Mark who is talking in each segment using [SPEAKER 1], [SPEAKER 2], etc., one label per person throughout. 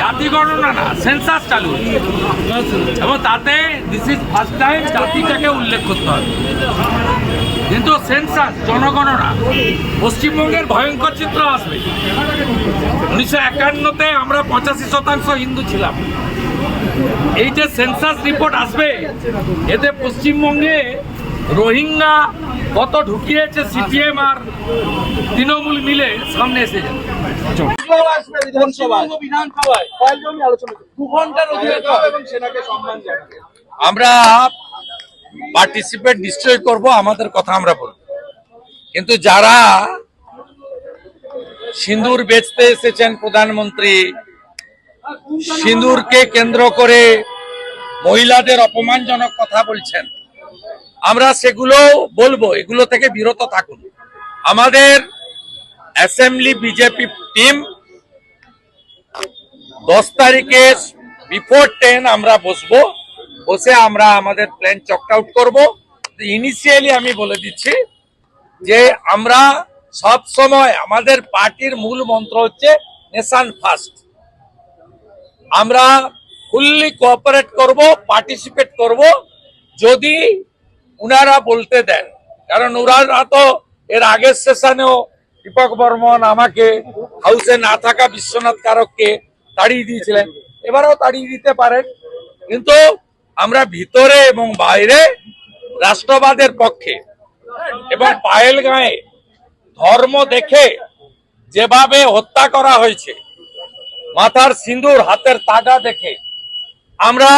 [SPEAKER 1] জাতি গণনা না সেন্সাস চালু। এবং তাতে দিস ইজ ফার্স্ট টাইম জাতিটাকে উল্লেখ করতে হবে। কিন্তু সেন্সাস জনগণনা, পশ্চিমবঙ্গের ভয়ঙ্কর চিত্র আসবে। উনিশশো একান্নতে আমরা পঁচাশি শতাংশ হিন্দু ছিলাম। এই যে সেন্সাস রিপোর্ট আসবে, এতে পশ্চিমবঙ্গে রোহিঙ্গা কত ঢুকিয়েছে সিপিএম আর তৃণমূল মিলে সামনে এসে যাবে।
[SPEAKER 2] আসবে বিধানসভায়। বিধানসভায়। কয়েকজন আলোচনা দু ঘণ্টার অধিবেশন এবং সেনাকে সম্মান জানাবে।
[SPEAKER 3] আমরা পার্টিসিপেট নিশ্চয়ই করব আমাদের কথা আমরা বলব। কিন্তু যারা সিঁদুর বেচতে এসেছেন প্রধানমন্ত্রী সিঁদুরকে কেন্দ্র করে মহিলাদের অপমানজনক কথা বলছেন আমরা সেগুলো বলব এগুলো থেকে বিরত থাকুন। আমাদের অ্যাসেম্বলি বিজেপি টিম দশ তারিখে বিফোর টেন আমরা বসবো। বসে আমরা আমাদের প্ল্যান চক আউট করব। ইনিশিয়ালি আমি বলে দিচ্ছি যে আমরা সব সময় আমাদের পার্টির মূল মন্ত্র হচ্ছে নেশন ফার্স্ট। আমরা ফুললি কোঅপারেট করব, পার্টিসিপেট করব। যদি উনারা বলতে দেন, কারণ ওনারা তো এর আগের সেশনেও দীপক বর্মন আমাকে হাউসে না থাকা বিশ্বনাথ কারককে তাড়িয়ে দিয়েছিলেন। এবারও তাড়িয়ে দিতে পারেন। কিন্তু আমরা ভিতরে এবং বাইরে রাষ্ট্রবাদের পক্ষে এবং পায়েল গায়ে ধর্ম দেখে যেভাবে হত্যা করা হয়েছে, মাথার সিঁদুর, হাতের তাগা দেখে আমরা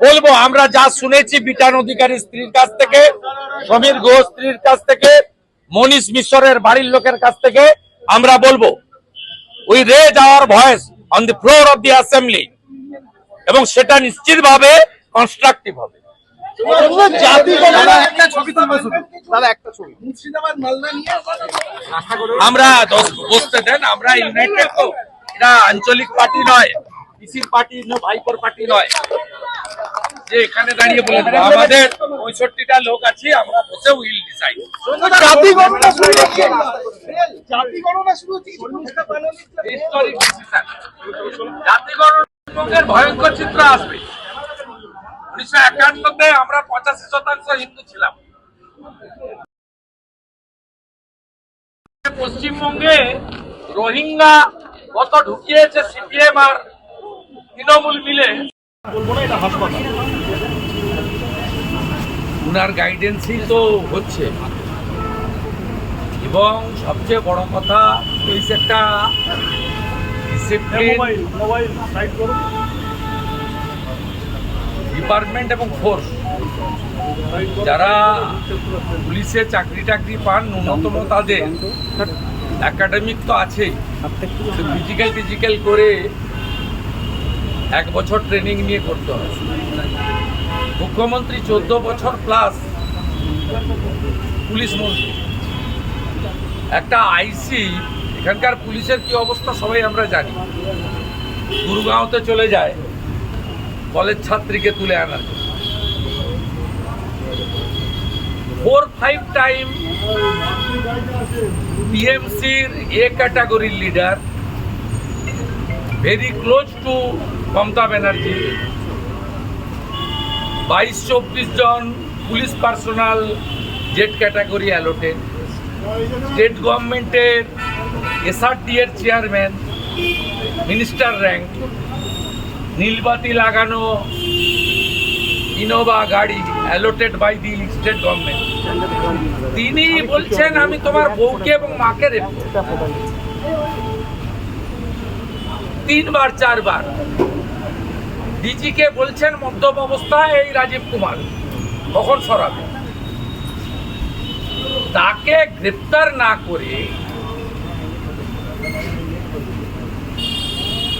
[SPEAKER 3] বলব, আমরা যা শুনেছি বিটান অধিকারী স্ত্রীর কাছ থেকে, সমীর ঘোষ স্ত্রীর কাছ থেকে মনীষ মিশরের বাড়ির লোকের কাছ থেকে আমরা বলব we raise our voice on the floor of the assembly এবং সেটা নিশ্চিতভাবে কনস্ট্রাকটিভ হবে। আমরা বসতে দেন, আমরা ইউনাইটেড তো এটা আঞ্চলিক পার্টি নয় পিসির পার্টি, ভাইপোর পার্টি নয়। যে এখানে দাঁড়িয়ে বলে দেবো। আমাদের পঁয়ষট্টিটা লোক আছি আমরা বসে উইল ডিসাইড।
[SPEAKER 2] না।
[SPEAKER 1] জাতিগণের ভয়ঙ্কর চিত্র আসবে। উনিশশো একান্নতে আমরা পঁচাশি শতাংশ হিন্দু ছিলাম। পশ্চিমবঙ্গে রোহিঙ্গা কত ঢুকিয়েছে সিপিএম আর তৃণমূল মিলে। উনার গাইডেন্সই তো হচ্ছে। এবং সবচেয়ে বড় কথা এই একটা ডিপার্টমেন্ট এবং ফোর্স যারা পুলিশে চাকরি টাকরি পান ন্যূনতম তাদের একাডেমিক তো আছেই। ফিজিক্যাল টিজিক্যাল করে এক বছর ট্রেনিং নিয়ে করতে হয় মুখ্যমন্ত্রী চোদ্দ বছর প্লাস পুলিশ মন্ত্রী। একটা আইসি এখানকার পুলিশের কি অবস্থা সবাই আমরা জানি। গুরুগাঁওতে চলে যায় কলেজ ছাত্রীকে তুলে আনার জন্য। ফোর ফাইভ টাইম টিএমসির এ ক্যাটাগরির leader very close to Mamata Banerjee. বাইশ চব্বিশ জন police personal Z category allotted. State গভর্নমেন্টের এসআরডি এর চেয়ারম্যান, মিনিস্টার র্যাঙ্ক, নীলবাতি লাগানো ইনোভা গাড়ি allotted by the state government. তিনি বলছেন, আমি তোমার বউকে এবং মাকে তিনবার, চারবার। ডিজিকে বলছেন মদ্যপ অবস্থায় এই রাজীব কুমার। কখন সরাবে। তাকে গ্রেপ্তার না করে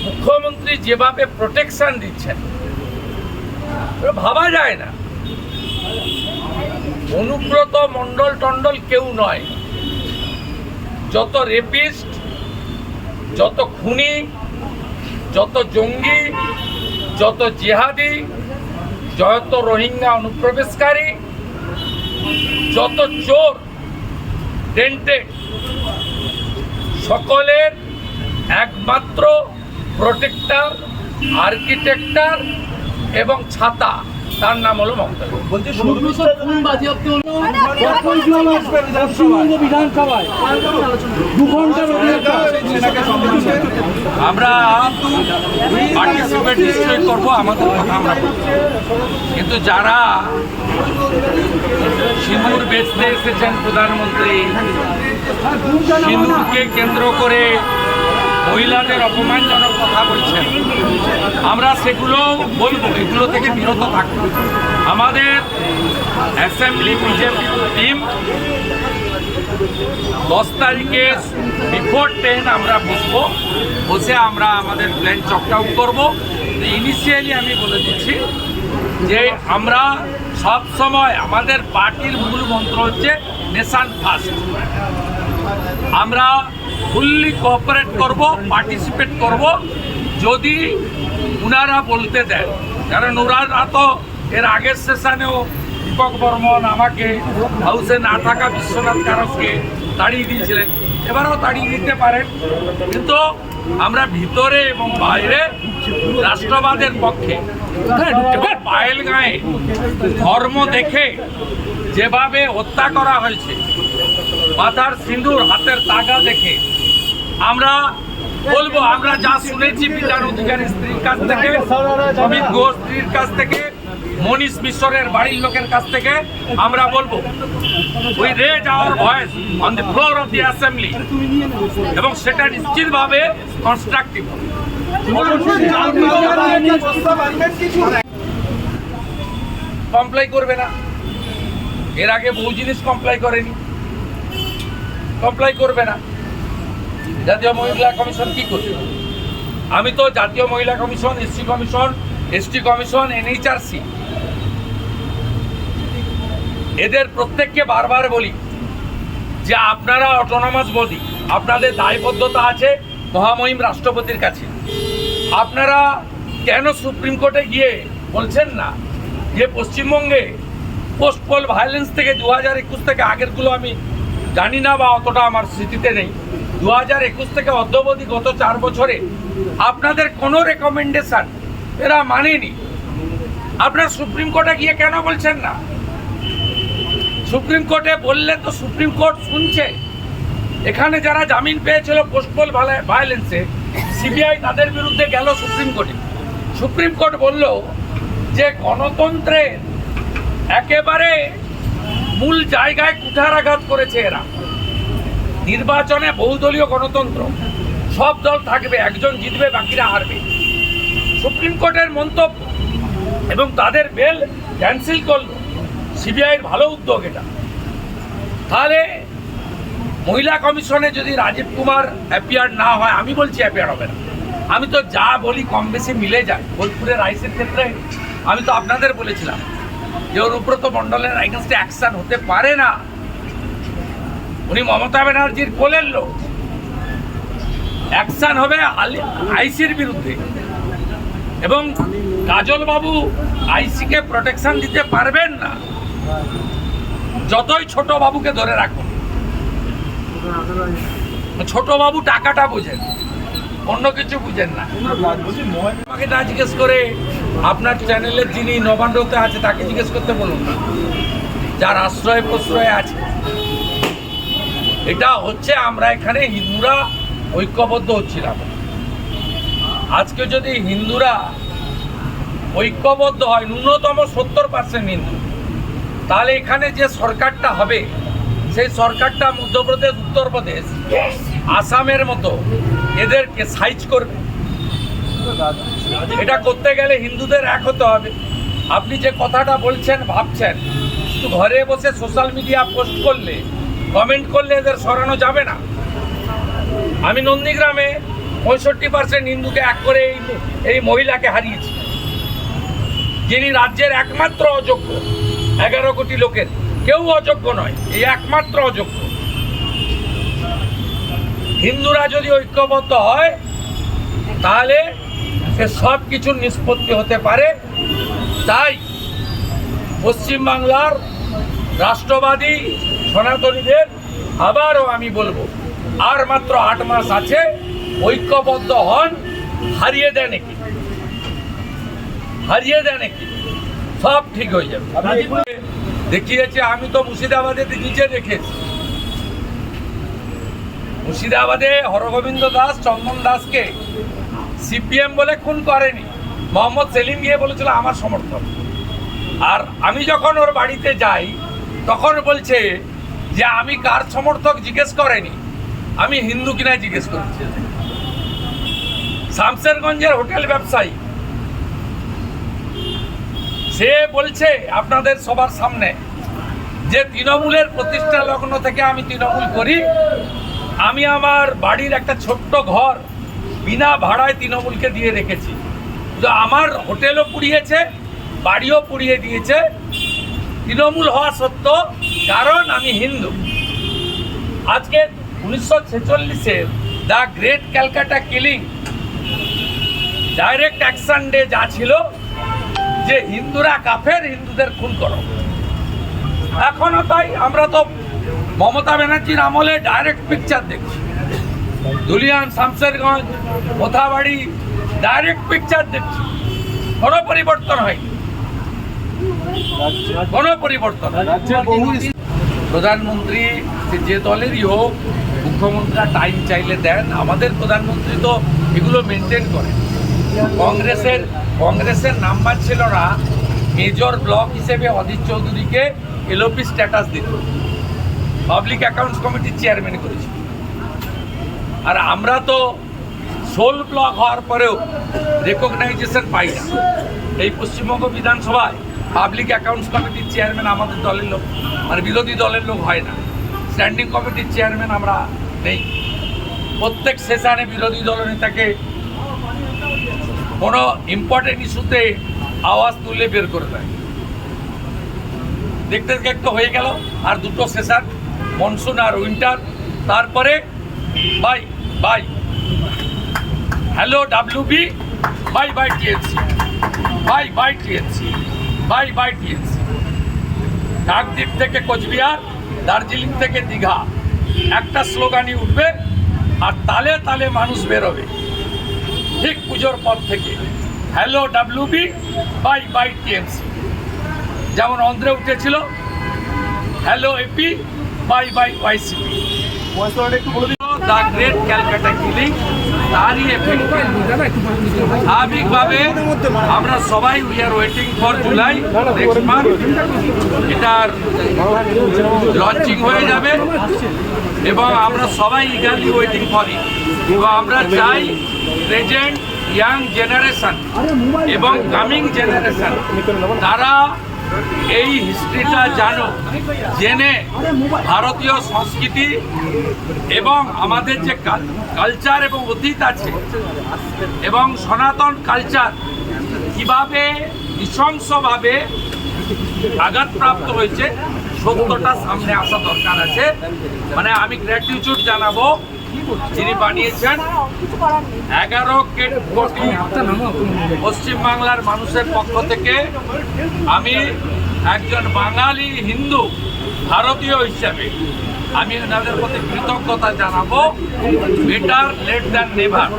[SPEAKER 1] মুখ্যমন্ত্রী যেভাবে প্রোটেকশন দিচ্ছেন ভাবা যায় না। অনুব্রত মন্ডল টন্ডল কেউ নয়। যত রেপিস্ট যত খুনি, যত জঙ্গি যত জেহাদি যত রোহিঙ্গা অনুপ্রবেশকারী যত চোর টেন্টেড সকলের একমাত্র প্রোটেক্টার আর্কিটেক্টার এবং ছাতা। তার নাম হলো মমতা
[SPEAKER 2] বলছি পশ্চিমবঙ্গ বিধানসভায়। দু ঘণ্টার
[SPEAKER 1] আমরা পার্টিসিপেট নিশ্চয়ই করব আমাদের কথা আমরা কিন্তু যারা সিঁদুর বেচতে এসেছেন প্রধানমন্ত্রী সিঁদুরকে কেন্দ্র করে মহিলাদের অপমানজনক কথা বলছেন। আমরা সেগুলো বলব, এগুলো থেকে বিরত থাকব আমাদের অ্যাসেম্বলি বিজেপি টিম দশ তারিখে বিফোর টেন আমরা বসবো, বসে আমরা আমাদের প্ল্যান চক আউট করব। ইনিশিয়ালি আমি বলে দিচ্ছি যে আমরা সব সময় আমাদের পার্টির মূল মন্ত্র হচ্ছে নেশান ফার্স্ট। আমরা ফুললি কোঅপারেট করব পার্টিসিপেট করব, যদি উনারা বলতে দেন। কারণ ওনারা তো এর আগের সেশনেও দীপক বর্মন আমাকে হাউসে না থাকা বিশ্বনাথ কারককে তাড়িয়ে দিয়েছিলেন। এবারও তাড়িয়ে দিতে পারেন। কিন্তু আমরা ভিতরে এবং বাইরে রাষ্ট্রবাদের পক্ষে পায়েল গায়ে ধর্ম দেখে যেভাবে হত্যা করা হয়েছে মাথার সিঁদুর হাতের তাগা দেখে। আমরা বলব, আমরা যা শুনেছি বিধান অধিকারী স্ত্রীর কাছ থেকে অমিত ঘোষ স্ত্রীর কাছ থেকে, মনীষ মিশ্রের বাড়ির লোকের কাছ থেকে, আমরা বলব we raise our voice on the floor of the assembly এবং সেটা নিশ্চিতভাবে কনস্ট্রাকটিভ কমপ্লাই করবে না। এর আগে বহু জিনিস কমপ্লাই করেনি। কমপ্লাই করবে না। জাতীয় মহিলা কমিশন কি করবে? আমি তো জাতীয় মহিলা commission SC commission ST commission NHRC এদের প্রত্যেককে বারবার বলি যে আপনারা অটোনমাস বডি আপনাদের দায়বদ্ধতা আছে মহামহিম রাষ্ট্রপতির কাছে। আপনারা কেন সুপ্রিম কোর্টে গিয়ে বলছেন না যে পশ্চিমবঙ্গে পোস্ট পোল ভায়োলেন্স থেকে দু একুশ থেকে আগেরগুলো আমি জানি না বা অতটা আমার স্মৃতিতে নেই। দু হাজার একুশ থেকে অদ্যবধি গত চার বছরে আপনাদের কোনো রেকমেন্ডেশন এরা মানেনি। আপনার সুপ্রিম কোর্টে গিয়ে কেন বলছেন না? সুপ্রিম কোর্টে বললে তো সুপ্রিম কোর্ট শুনছে। এখানে যারা জামিন পেয়েছিল পোস্টপোল ভায়োলেন্সে সিবিআই তাদের বিরুদ্ধে গেল সুপ্রিম কোর্টে। সুপ্রিম কোর্ট বলল যে গণতন্ত্রের একেবারে মূল জায়গায় কুঠারাঘাত করেছে এরা। নির্বাচনে বহুদলীয় গণতন্ত্র, সব দল থাকবে, একজন জিতবে, বাকিরা হারবে। সুপ্রিম কোর্টের মন্তব্য এবং তাদের বেল ক্যান্সেল করল সিবিআইয়ের ভালো উদ্যোগ এটা। তাহলে মহিলা কমিশনে যদি রাজীব কুমার অ্যাপিয়ার না হয়, আমি বলছি অ্যাপিয়ার হবে না। আমি তো যা বলি কম বেশি মিলে যায়। বোলপুরের আইসের ক্ষেত্রে আমি তো আপনাদের বলেছিলাম। যে অনুব্রত মণ্ডলের এগেনস্টে অ্যাকশন হতে পারে না। উনি মমতা ব্যানার্জির কোলের লোক। অ্যাকশন হবে আইসির বিরুদ্ধে। এবং কাজল বাবু আইসিকে প্রোটেকশন দিতে পারবেন না। যতই ছোট বাবুকে ধরে রাখুন। ছোট বাবু টাকাটা বুঝেন। অন্য কিছু বুঝেন না। আমাকে না জিজ্ঞেস করে আপনার চ্যানেলের যিনি নবান্নতে আছে, তাকে জিজ্ঞেস করতে বলুন যার আশ্রয় প্রশ্রয় আছে। এটা হচ্ছে আমরা এখানে হিন্দুরা ঐক্যবদ্ধ হচ্ছিলাম। আজকে যদি হিন্দুরা ঐক্যবদ্ধ হয়, ন্যূনতম সত্তর পার্সেন্ট হিন্দু, তাহলে এখানে যে সরকারটা হবে, সেই সরকারটা মধ্যপ্রদেশ, উত্তরপ্রদেশ, আসামের মতো এদেরকে সাইজ করবে। এটা করতে গেলে হিন্দুদের এক হতে হবে। আপনি যে কথাটা বলছেন, ভাবছেন ঘরে বসে সোশ্যাল মিডিয়া পোস্ট করলে কমেন্ট করলে এদের সরানো যাবে না। আমি নন্দীগ্রামে পঁয়ষট্টি পার্সেন্ট হিন্দুকে এক করে এই মহিলাকে হারিয়েছি। যিনি রাজ্যের একমাত্র অযোগ্য, এগারো কোটি লোকের। কেউ অযোগ্য নয়, এই একমাত্র অযোগ্য। হিন্দুরা যদি ঐক্যবদ্ধ হয়, তাহলে সে সব কিছুর নিষ্পত্তি হতে পারে। তাই পশ্চিমবাংলার রাষ্ট্রবাদী সনাতনীদের আবারও আমি বলব আর মাত্র আট মাস আছে ঐক্যবদ্ধ হন হারিয়ে দেয় নাকি হারিয়ে দেয় নাকি সব ঠিক হয়ে যাবে। দেখিয়েছে আমি তো মুর্শিদাবাদে নিজে দেখেছি। মুর্শিদাবাদে হরগোবিন্দ দাস চন্দন দাসকে সিপিএম বলে খুন করেনি। মোহাম্মদ সেলিম গিয়ে বলেছিল, আমার সমর্থন। আর আমি যখন ওর বাড়িতে যাই, তখন বলছে যে, আমি কার সমর্থক জিজ্ঞেস করেনি? আমি হিন্দু কিনা জিজ্ঞেস করেছি। শামসেরগঞ্জের হোটেল ব্যবসায়ী, সে বলছে আপনাদের সবার সামনে যে, তৃণমূলের প্রতিষ্ঠা লগ্ন থেকে আমি তৃণমূল করি। আমি আমার বাড়ির একটা ছোট্ট ঘর বিনা ভাড়ায় তৃণমূলকে দিয়ে রেখেছি। আমার হোটেলও পুড়িয়েছে, বাড়িও পুড়িয়ে দিয়েছে। তৃণমূল হওয়া সত্ত্বেও কারণ আমি হিন্দু। আজকে উনিশশো ছেচল্লিশে the great Calcutta killing direct action day যা ছিল, যে হিন্দুরা কাফের, হিন্দুদের খুন করো। এখনও তাই, আমরা তো মমতা ব্যানার্জির আমলে ডাইরেক্ট পিকচার দেখছি। দুলিয়ান শামসেরগঞ্জ কোথাবাড়ি ডাইরেক্ট পিকচার দেখছি। কোনো পরিবর্তন হয়নি। কোনো পরিবর্তন প্রধানমন্ত্রী যে দলেরই হোক মুখ্যমন্ত্রীরা টাইম চাইলে দেন। আমাদের প্রধানমন্ত্রী তো এগুলো মেনটেন করে কংগ্রেসের কংগ্রেসের নাম্বার ছিল না। মেজর ব্লক হিসেবে অধীর চৌধুরীকে এলওপি স্ট্যাটাস দিত। পাবলিক অ্যাকাউন্টস কমিটির চেয়ারম্যান করেছি আর আমরা তো সোল ব্লক হওয়ার পরেও রেকগনাইজেশন পাই না। এই পশ্চিমবঙ্গ বিধানসভায় পাবলিক অ্যাকাউন্টস কমিটির চেয়ারম্যান আমাদের দলের লোক মানে বিরোধী দলের লোক হয় না। স্ট্যান্ডিং কমিটির চেয়ারম্যান আমরা নেই। প্রত্যেক সেশনে বিরোধী দলনেতাকে কোনো ইম্পর্টেন্ট ইস্যুতে আওয়াজ তুলে বের করে দেয়। দেখতে দেখতে হয়ে গেল, আর দুটো সেশন মনসুন আর উইন্টার তারপরে bye bye hello WB bye bye TNC bye bye TNC bye bye TNC Kakdwip থেকে কোচবিহার দার্জিলিং থেকে দীঘা একটা স্লোগানই উঠবে আর তালে তালে মানুষ বেরোবে। ঠিক পুজোর পর থেকে। Hello WB bye bye TMC যেমন অন্ধ্রে উঠেছিল। Hello AP bye bye YCP the great Calcutta killing তারই এফেক্টে স্বাভাবিকভাবে আমরা সবাই we are waiting for July next month এটার লঞ্চিং হয়ে যাবে। এবং আমরা সবাই ইগারলি ওয়েটিং ইট এবং আমরা চাই প্রেজেন্ট ইয়াং জেনারেশন এবং কামিং জেনারেশন তারা এই হিস্ট্রিটা জানো, জেনে ভারতীয় সংস্কৃতি এবং আমাদের যে কালচার এবং অতীত আছে, এবং সনাতন কালচার কীভাবে নৃশংসভাবে আঘাতপ্রাপ্ত হয়েছে, সত্যটা সামনে আসা দরকার আছে। মানে আমি গ্র্যাটিটিউড জানাব যিনি বানিয়েছেন এগারো কোটি পশ্চিমবাংলার মানুষের পক্ষ থেকে আমি একজন বাঙালি হিন্দু, ভারতীয় হিসাবে আমি ওনাদের প্রতি কৃতজ্ঞতা জানাব। বেটার লেট দ্যান নেভার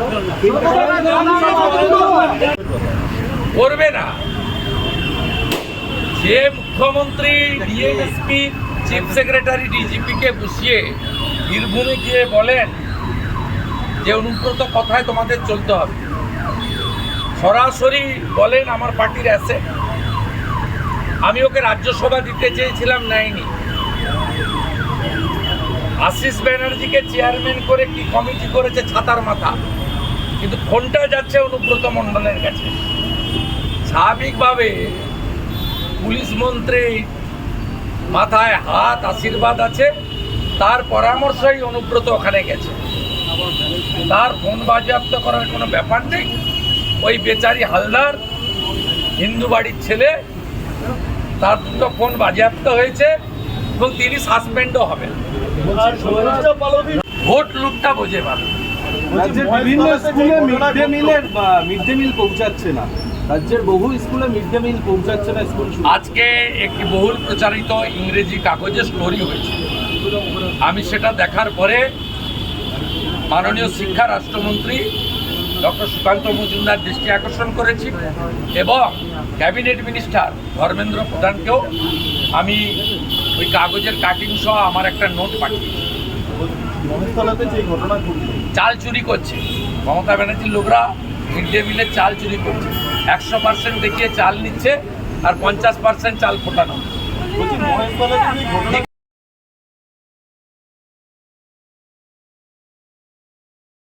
[SPEAKER 1] করবে না। যে মুখ্যমন্ত্রী ডিএমএসপি চিফ সেক্রেটারি ডিজিপিকে বসিয়ে বীরভূমে গিয়ে বলেন যে অনুব্রত কথায় তোমাদের চলতে হবে। সরাসরি বলেন আমার পার্টির অ্যাসে আমি ওকে রাজ্যসভা দিতে চেয়েছিলাম, নেয়নি। আশিস ব্যানার্জিকে চেয়ারম্যান করে কি কমিটি করেছে ছাতার মাথা? কিন্তু ফোনটা যাচ্ছে অনুব্রত মণ্ডলের কাছে। স্বাভাবিকভাবে পুলিশ মন্ত্রী মাথায় হাত, আশীর্বাদ আছে। তার পরামর্শই অনুব্রত ওখানে গেছে। তার ফোন বাজেয়াপ্ত করার কোনো ব্যাপার নেই। ওই বেচারি হালদার হিন্দু বাড়ির ছেলে তার দুটো ফোন বাজেয়াপ্ত হয়েছে এবং তিনি সাসপেন্ডও হবেন। ভোট লুটটা বোঝে ভালো।
[SPEAKER 2] রাজ্যের বিভিন্ন স্কুলে মিড ডে মিলের মিড ডে মিল পৌঁছাচ্ছে না। রাজ্যের বহু স্কুলে মিড ডে মিল পৌঁছাচ্ছে না স্কুল
[SPEAKER 1] আজকে একটি বহুল প্রচারিত ইংরেজি কাগজে স্টোরি হয়েছে। আমি সেটা দেখার পরে মাননীয় শিক্ষা রাষ্ট্রমন্ত্রী ডক্টর সুকান্ত মজুমদার দৃষ্টি আকর্ষণ করেছি এবং ক্যাবিনেট মিনিস্টার ধর্মেন্দ্র প্রধানকেও আমি ওই কাগজের কাটিং সহ আমার একটা নোট পাঠিয়েছি। চাল চুরি করছে। মমতা ব্যানার্জির লোকরা মিড ডে মিলের চাল চুরি করছে। একশো পার্সেন্ট দেখিয়ে চাল নিচ্ছে আর পঞ্চাশ পার্সেন্ট চাল ফোটানো।